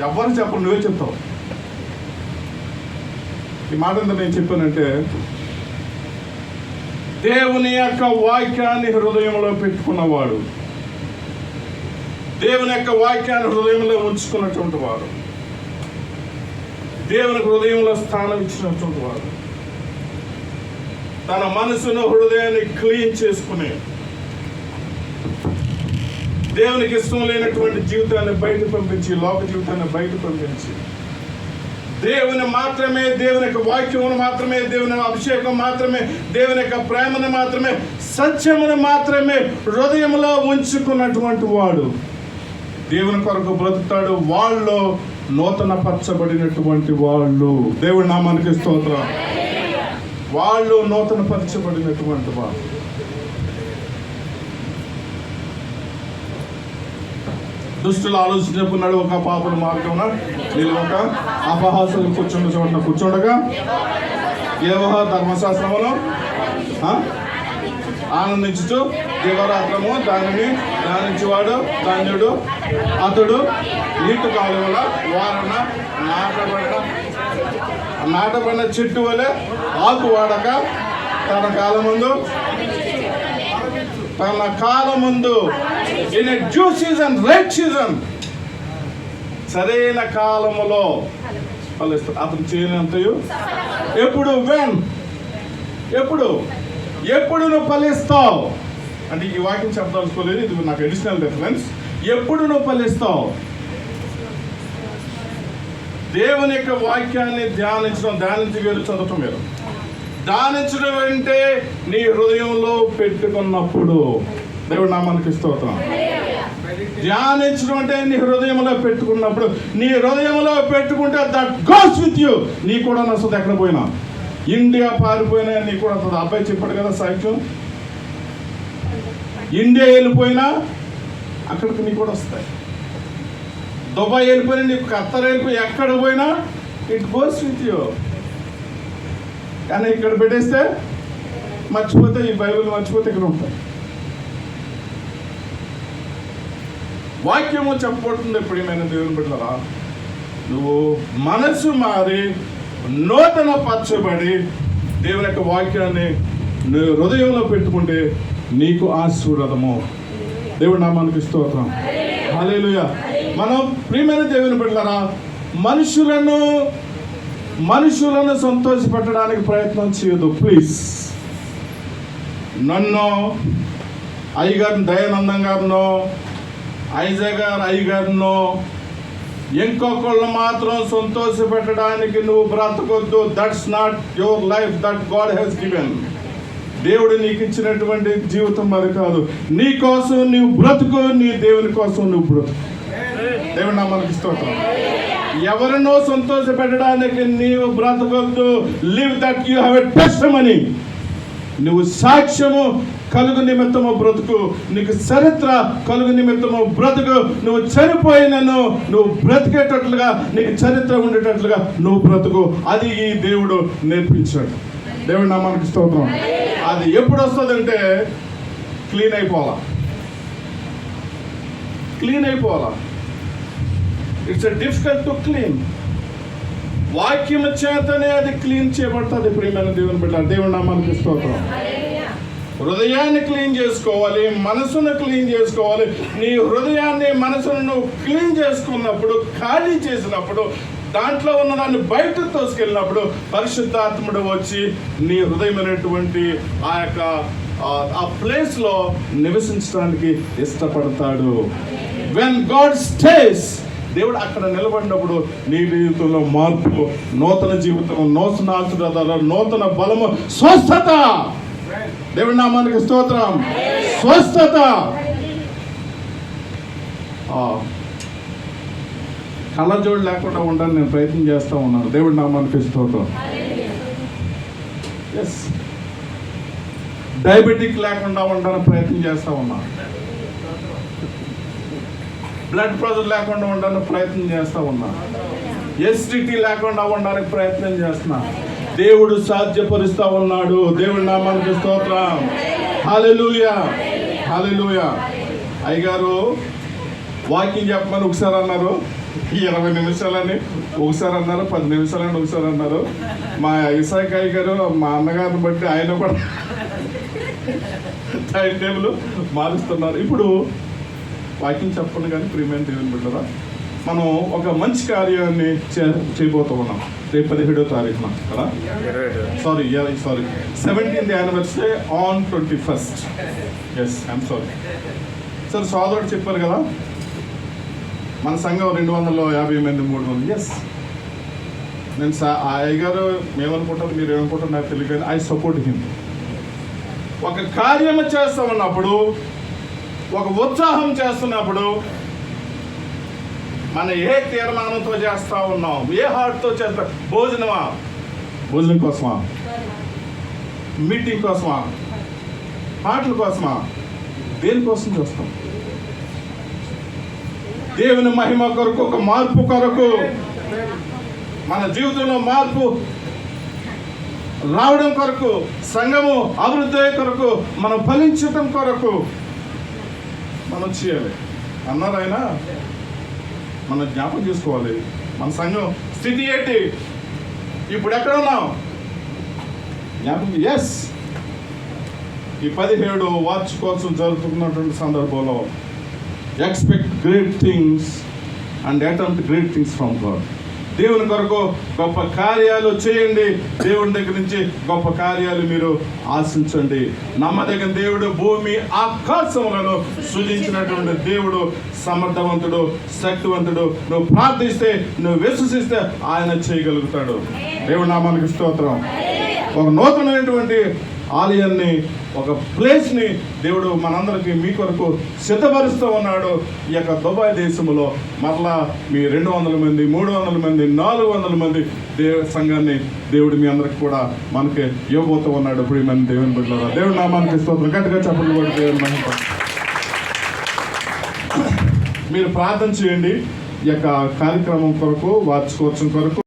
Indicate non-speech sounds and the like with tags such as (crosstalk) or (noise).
ఎవరు చెప్పరు నువ్వే చెప్తావు. ఈ మాట ఎంత నేను చెప్పానంటే దేవుని యొక్క వాక్యాన్ని హృదయంలో పెట్టుకున్నవాడు దేవుని యొక్క వాక్యాన్ని హృదయంలో ఉంచుకున్నటువంటి వాడు దేవుని హృదయంలో స్థానం ఇచ్చినటువంటి వాడు తన మనసును హృదయాన్ని క్లీన్ చేసుకుని దేవునికి ఇష్టం లేనటువంటి జీవితాన్ని బయట పంపించి లోక జీవితాన్ని బయట పంపించి. దేవుని మాత్రమే దేవుని యొక్క వాక్యమును మాత్రమే దేవుని అభిషేకం మాత్రమే దేవుని యొక్క ప్రేమను మాత్రమే సత్యమును మాత్రమే హృదయంలో ఉంచుకున్నటువంటి వాడు. దేవుని కొరకు బ్రతుకుతాడు వాళ్ళు నూతన పరచబడినటువంటి వాళ్ళు. దేవుడి నామానికి స్తోత్రం. వాళ్ళు నూతన పరచబడినటువంటి వాళ్ళు. దుష్టులు ఆలోచించుకున్నాడు ఒక పాపల మార్గమున ఒక అపహాసులు కూర్చుండ చోట కూర్చోడగా. ఏవహ ధర్మశాస్త్రమును ఆనందించుతూ ఆనందించుచు దివరాత్రము దానిని ధ్యానించేవాడు ధాన్యుడు అతడు నీటి కాలువల వారన నాటబడిన నాటబడిన చెట్టు వలె ఆకు వాడక తన కాలముందు తన కాలముందు in due season right season సరైన కాలములో ఫలిస్తాడు అతను చేయనంతయు? ఎప్పుడు? వెన్ ఎప్పుడు? ఎప్పుడు నువ్వు ఫలిస్తావు? అంటే ఈ వాక్యం చెప్పదలుచుకోలేదు ఇది నాకు అడిషనల్ రిఫరెన్స్ ఎప్పుడు నువ్వు ఫలిస్తావు? దేవుని యొక్క వాక్యాన్ని ధ్యానించడం ధ్యానించి వేరు చదవటం వేరు. ధ్యానించడం అంటే నీ హృదయంలో పెట్టుకున్నప్పుడు. దేవుడు నామానికి స్తోత్రం. ధ్యానించడం అంటే నీ హృదయంలో పెట్టుకున్నప్పుడు. నీ హృదయంలో పెట్టుకుంటే దట్ గోస్ విత్ యూ నీ కూడా నచ్చదు ఎక్కడ పోయినా. ఇండియా పారిపోయినా నీ కూడా వస్తుంది అబ్బాయి చెప్పాడు కదా సాక్ష్యం. ఇండియా వెళ్ళిపోయినా అక్కడికి నీ కూడా వస్తాయి. దుబాయ్ వెళ్ళిపోయినా నీకు ఖత్తర్ వెళ్ళిపోయి ఎక్కడ పోయినా ఇట్ గోస్ విత్ యూ కానీ ఇక్కడ పెట్టేస్తే మర్చిపోతే ఈ బైబిల్ మర్చిపోతే ఇక్కడ ఉంటాయి. వాక్యము చెప్పబడుతుంది ఎప్పుడేమైనా దేవుని బిడ్డరా నువ్వు మనసు మారి నూతన పరచబడి దేవుని యొక్క వాక్యాన్ని నువ్వు హృదయంలో పెట్టుకుంటే నీకు ఆశీర్వాదము. దేవుడి నామానికి స్తోత్రం. హల్లెలూయ మనం ప్రియమైన దేవుని బిడ్డలారా మనుషులను మనుషులను సంతోషపెట్టడానికి ప్రయత్నం చేయదు ప్లీజ్ నన్ను అయ్యగారు దయానందం గారినో ఐజయ్ గారు అయ్యగారినో ఇంకొకళ్ళు మాత్రం సంతోష పెట్టడానికి నువ్వు బ్రతకొద్దు. That's not your life that God he's given దేవుడు నీకు ఇచ్చినటువంటి జీవితం మరి కాదు. నీ కోసం నువ్వు బ్రతుకు నీ దేవుని కోసం నువ్వు బ్రతుకు దేవుడు నా మనకి ఇష్టపడతాను ఎవరినో సంతోష పెట్టడానికి నీవు బ్రతకొద్దు. Live that you have a test నువ్వు సాక్ష్యము కలుగు నిమిత్తము బ్రతుకు. నీకు చరిత్ర కలుగు నిమిత్తము బ్రతుకు. నువ్వు చనిపోయినను నువ్వు బ్రతికేటట్లుగా నీకు చరిత్ర ఉండేటట్లుగా నువ్వు బ్రతుకు. అది ఈ దేవుడు నేర్పించాడు. దేవుడు నా మనకి స్తోత్రం. అది ఎప్పుడు వస్తుందంటే క్లీన్ అయిపోవాలా? క్లీన్ అయిపోవాలా? ఇట్స్ డిఫికల్ట్ టు క్లీన్ వాక్యము చేతనే అది క్లీన్ చేయబడుతుంది. ప్రియమైన దేవుని బిడ్డ దేవుని నామానికి స్తోత్రం. హృదయాన్ని క్లీన్ చేసుకోవాలి మనసును క్లీన్ చేసుకోవాలి. నీ హృదయాన్ని మనసును నువ్వు క్లీన్ చేసుకున్నప్పుడు ఖాళీ చేసినప్పుడు దాంట్లో ఉన్న దాన్ని బయట తోసుకెళ్ళినప్పుడు పరిశుద్ధాత్ముడు వచ్చి నీ హృదయమైనటువంటి ఆ యొక్క ఆ- ఆ ప్లేస్లో నివసించడానికి ఇష్టపడతాడు. వెన్ గాడ్ స్టేస్ దేవుడు అక్కడ నిలబడినప్పుడు నీ జీవితంలో మార్పు నూతన జీవితం నూతన ఆశీర్వాదాలు నూతన బలము స్వస్థత. దేవుడి నామానికి స్తోత్రం. స్వస్థత. ఆ, కళ్ళజోడు లేకుండా ఉండడానికి నేను ప్రయత్నం చేస్తూ ఉన్నాను. దేవుడి నామానికి స్తోత్రం. ఎస్ డయాబెటిక్ లేకుండా ఉండడానికి ప్రయత్నం చేస్తూ ఉన్నాను. బ్లడ్ ప్రెషర్ లేకుండా ఉండడానికి ప్రయత్నం చేస్తూ ఉన్నాను ఎస్టిటీ లేకుండా ఉండడానికి ప్రయత్నం చేస్తున్నా. దేవుడు సాధ్యపరుస్తూ ఉన్నాడు. దేవుడి నామానికి స్తోత్రం. హాలెలూయా హాలెలూయా అయ్యగారు వాకింగ్ చెప్పమని ఒకసారి అన్నారు. ఇరవై నిమిషాలని ఒకసారి అన్నారు. పది నిమిషాలని ఒకసారి అన్నారు. మా ఇసాకాయ్ గారు మా అన్నగారిని బట్టి ఆయన కూడా (laughs) టైం టేబుల్ మారుస్తున్నారు. ఇప్పుడు వాకింగ్ చెప్పండి కానీ ప్రియమైన దేవుని బిడ్డరా మనం ఒక మంచి కార్యాన్ని చేయబోతూ ఉన్నాం. రేపు పదిహేడో తారీఖున కదా? Sorry sorry seventeenth anniversary on twenty first yes I'm sorry sir సోదరుడు చెప్పారు కదా? మన సంఘం రెండు వందల యాభై మంది మూడు మంది ఎస్ నేను సా ఆ అయ్యగారు మేమనుకుంటారు మీరు ఏమనుకుంటారు నాకు తెలియదు ఐ సపోర్ట్ హిమ్ ఒక కార్యము చేస్తా ఉన్నప్పుడు ఒక ఉత్సాహం చేస్తున్నప్పుడు మన ఏ తీర్మానంతో చేస్తా ఉన్నాం? ఏ హార్ట్తో చేస్తా? భోజనమా? భోజనం కోసమా? మీటింగ్ కోసమా? పాటల కోసమా? దేనికోసం చేస్తాం? దేవుని మహిమ కొరకు ఒక మార్పు కొరకు మన జీవితంలో మార్పు రావడం కొరకు సంఘము అభివృద్ధి కొరకు మనం ఫలించటం కొరకు మనం చేయాలి. అన్నారు ఆయన మనం జ్ఞాపకం చేసుకోవాలి. మన సంఘం స్థితి ఏంటి? ఇప్పుడు ఎక్కడ ఉన్నాం జ్ఞాపకం ఎస్ ఈ పదిహేడు వాచ్ కోసం జరుపుకున్నటువంటి సందర్భంలో expect great things and attempt great things from God దేవుని కొరకు గొప్ప కార్యాలు చేయండి. దేవుని దగ్గర నుంచి గొప్ప కార్యాలు మీరు ఆశించండి. నమ్మదగిన దేవుడు భూమి ఆకాశములను సృజించినటువంటి దేవుడు సమర్థవంతుడు శక్తివంతుడు. నువ్వు ప్రార్థిస్తే నువ్వు విశ్వసిస్తే ఆయన చేయగలుగుతాడు. దేవుడు నామానికి స్తోత్రం. ఒక నూతనమైనటువంటి ఆలయాన్ని ఒక ప్లేస్ని దేవుడు మనందరికీ మీ కొరకు సిద్ధపరుస్తూ ఉన్నాడు. ఈ యొక్క దుబాయ్ దేశంలో మరలా మీ రెండు వందల మంది మూడు వందల మంది నాలుగు వందల మంది దేవ సంఘాన్ని దేవుడు మీ అందరికి కూడా మనకి ఇవ్వబోతూ ఉన్నాడు. ఇప్పుడు మన దేవుని బిడ్డలారా దేవుడు నామానికి స్తోత్రం. గట్టిగా చెప్పండి కూడా దేవుని మహిమ. మీరు ప్రార్థన చేయండి. ఈ యొక్క కార్యక్రమం కొరకు వార్చుకోవచ్చు కొరకు